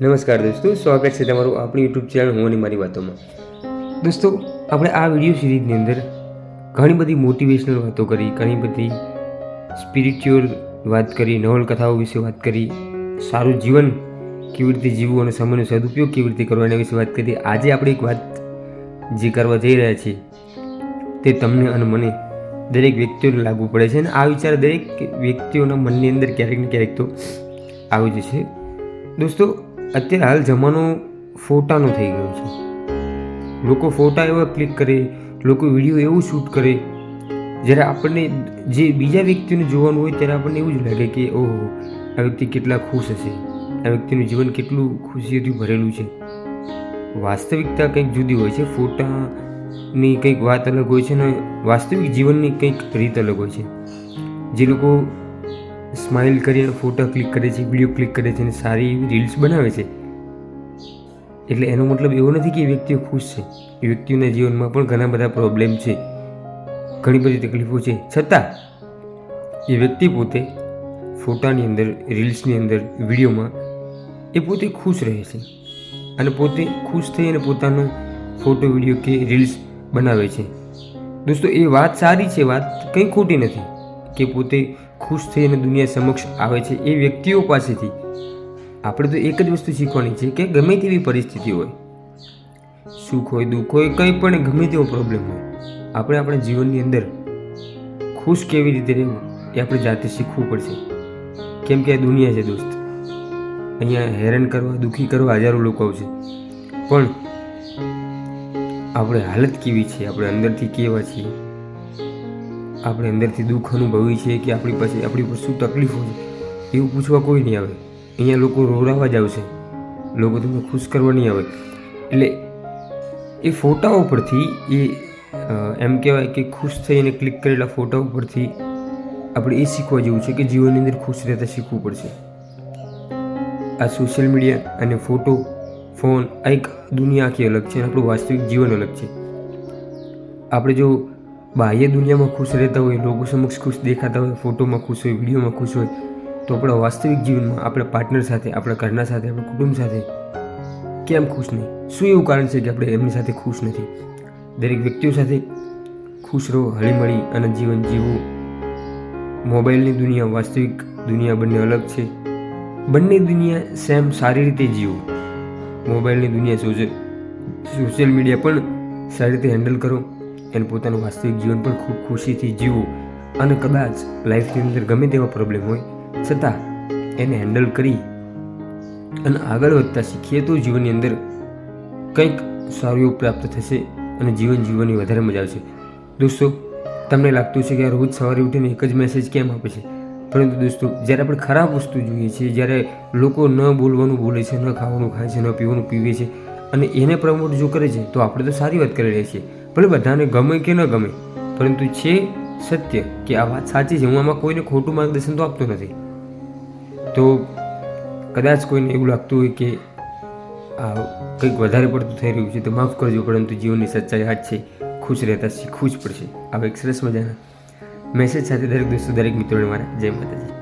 નમસ્કાર દોસ્તો, સ્વાગત છે તમારું આપણી યુટ્યુબ ચેનલ હું અને મારી વાતોમાં. દોસ્તો, આપણે આ વીડિયો સિરીઝની અંદર ઘણી બધી મોટિવેશનલ વાતો કરી, ઘણી બધી સ્પિરિચ્યુઅલ વાત કરી, નવલકથાઓ વિશે વાત કરી, સારું જીવન કેવી રીતે જીવવું અને સમયનો સદુપયોગ કેવી રીતે કરવો એના વિશે વાત કરી. આજે આપણે એક વાત જે કરવા જઈ રહ્યા છીએ તે તમને અને મને દરેક વ્યક્તિઓને લાગુ પડે છે અને આ વિચાર દરેક વ્યક્તિઓના મનની અંદર ક્યારેક ને ક્યારેક તો આવી જશે. દોસ્તો અત્યારે હાલ જમાનો ફોટાનો થઈ ગયો છે. લોકો ફોટા એવા ક્લિક કરે, લોકો વીડિયો એવું શૂટ કરે, જ્યારે આપણને જે બીજા વ્યક્તિને જોવાનું હોય ત્યારે આપણને એવું જ લાગે કે, ઓહો, આ વ્યક્તિ કેટલા ખુશ હશે, આ વ્યક્તિનું જીવન કેટલું ખુશીઓથી ભરેલું છે. વાસ્તવિકતા કંઈક જુદી હોય છે, ફોટાની કંઈક વાત અલગ હોય છે અને વાસ્તવિક જીવનની કંઈક રીત અલગ હોય છે. જે લોકો સ્માઇલ કરીને ફોટા ક્લિક કરે છે, વીડિયો ક્લિક કરે છે અને સારી એવી રીલ્સ બનાવે છે. એટલે એનો મતલબ એવો નથી કે એ વ્યક્તિઓ ખુશ છે. એ વ્યક્તિઓના જીવનમાં પણ ઘણા બધા પ્રોબ્લેમ છે. ઘણી બધી તકલીફો છે. છતાં, એ વ્યક્તિ પોતે ફોટાની અંદર, રીલ્સની અંદર, વિડીયોમાં એ પોતે ખુશ રહે છે. અને પોતે ખુશ થઈ અને પોતાનો ફોટો, વીડિયો કે રીલ્સ બનાવે છે. દોસ્તો, એ વાત સારી છે. વાત કંઈ ખોટી નથી કે પોતે ખુશ થઈ અને દુનિયા સમક્ષ આવે છે એ વ્યક્તિઓ પાસેથી. આપણે તો એક જ વસ્તુ શીખવાની છે કે ગમે તેવી પરિસ્થિતિ હોય, સુખ હોય, દુઃખ હોય, કંઈ પણ ગમે તેવો પ્રોબ્લેમ હોય, આપણે આપણા જીવનની અંદર ખુશ કેવી રીતે રહેવું એ આપણે જાતે શીખવું પડશે. કેમ કે આ દુનિયા છે દોસ્ત. અહીંયા હેરાન કરવા, દુઃખી કરવા હજારો લોકો આવશે. પણ આપણે હાલત કેવી છે? આપણે અંદરથી કેવા છીએ? આપણે અંદરથી દુઃખ અનુભવી છે કે આપણી પાસે આપણી પર શું તકલીફો છે, એવું પૂછવા કોઈ નહીં આવે. અહીંયા લોકો રોડાવા જ આવશે લોકો તમને ખુશ કરવા નહીં આવે. એટલે એ ફોટાઓ પરથી એ એમ કહેવાય કે ખુશ થઈને ક્લિક કરેલા ફોટાઓ પરથી આપણે એ શીખવા જેવું છે કે જીવનની અંદર ખુશ રહેતા શીખવું પડશે. આ સોશિયલ મીડિયા અને ફોટો ફોન આ એક દુનિયા આખી અલગ છે અને આપણું વાસ્તવિક જીવન અલગ છે. આપણે જો બાહ્ય દુનિયામાં ખુશ રહેતા હોય, લોકો સમક્ષ ખુશ દેખાતા હોય, ફોટોમાં ખુશ હોય, વિડીયોમાં ખુશ હોય, તો આપણા વાસ્તવિક જીવનમાં આપણા પાર્ટનર સાથે, આપણા ઘરના સાથે, આપણા કુટુંબ સાથે કેમ ખુશ નહીં? શું એવું કારણ છે કે આપણે એમની સાથે ખુશ નથી? દરેક વ્યક્તિઓ સાથે ખુશ રહો, હળીમળી અને જીવન જીવવું. મોબાઈલની દુનિયા વાસ્તવિક દુનિયા બંને અલગ છે. બંને દુનિયા સેમ સારી રીતે જીવો. મોબાઈલની દુનિયા સોશિયલ સોશિયલ મીડિયા પણ સારી રીતે હેન્ડલ કરો. અને પોતાનું વાસ્તવિક જીવન પણ ખૂબ ખુશીથી જીવો અને કદાચ લાઈફની અંદર ગમે તેવા પ્રોબ્લેમ હોય, છતાં એને હેન્ડલ કરી અને આગળ વધતા શીખીએ તો જીવનની અંદર કંઈક સારું એવું પ્રાપ્ત થશે અને જીવન જીવવાની વધારે મજા આવશે. દોસ્તો, તમને લાગતું છે કે આ રોજ સવારે ઉઠીને એક જ મેસેજ કેમ આપે છે? પરંતુ દોસ્તો, જ્યારે આપણે ખરાબ વસ્તુ જોઈએ છીએ, જ્યારે લોકો ન બોલવાનું બોલે છે, ન ખાવાનું ખાય છે, ન પીવાનું પીવે છે અને એને પ્રમોટ જો કરે છે, તો આપણે તો સારી વાત કરી રહ્યા છીએ. ભલે બધાને ગમે કે ન ગમે, પરંતુ છે સત્ય કે આ વાત સાચી છે. હું આમાં કોઈને ખોટું માર્ગદર્શન તો આપતો નથી. તો કદાચ કોઈને એવું લાગતું હોય કે આ કંઈક વધારે પડતું થઈ રહ્યું છે, તો માફ કરજો, પરંતુ જીવનની સચ્ચાઈ જ છે. ખુશ રહેતા શીખવું જ પડશે. આવા એક સરસ મજાના મેસેજ સાથે દરેક દોસ્તો, દરેક મિત્રોને મારા. જય માતાજી.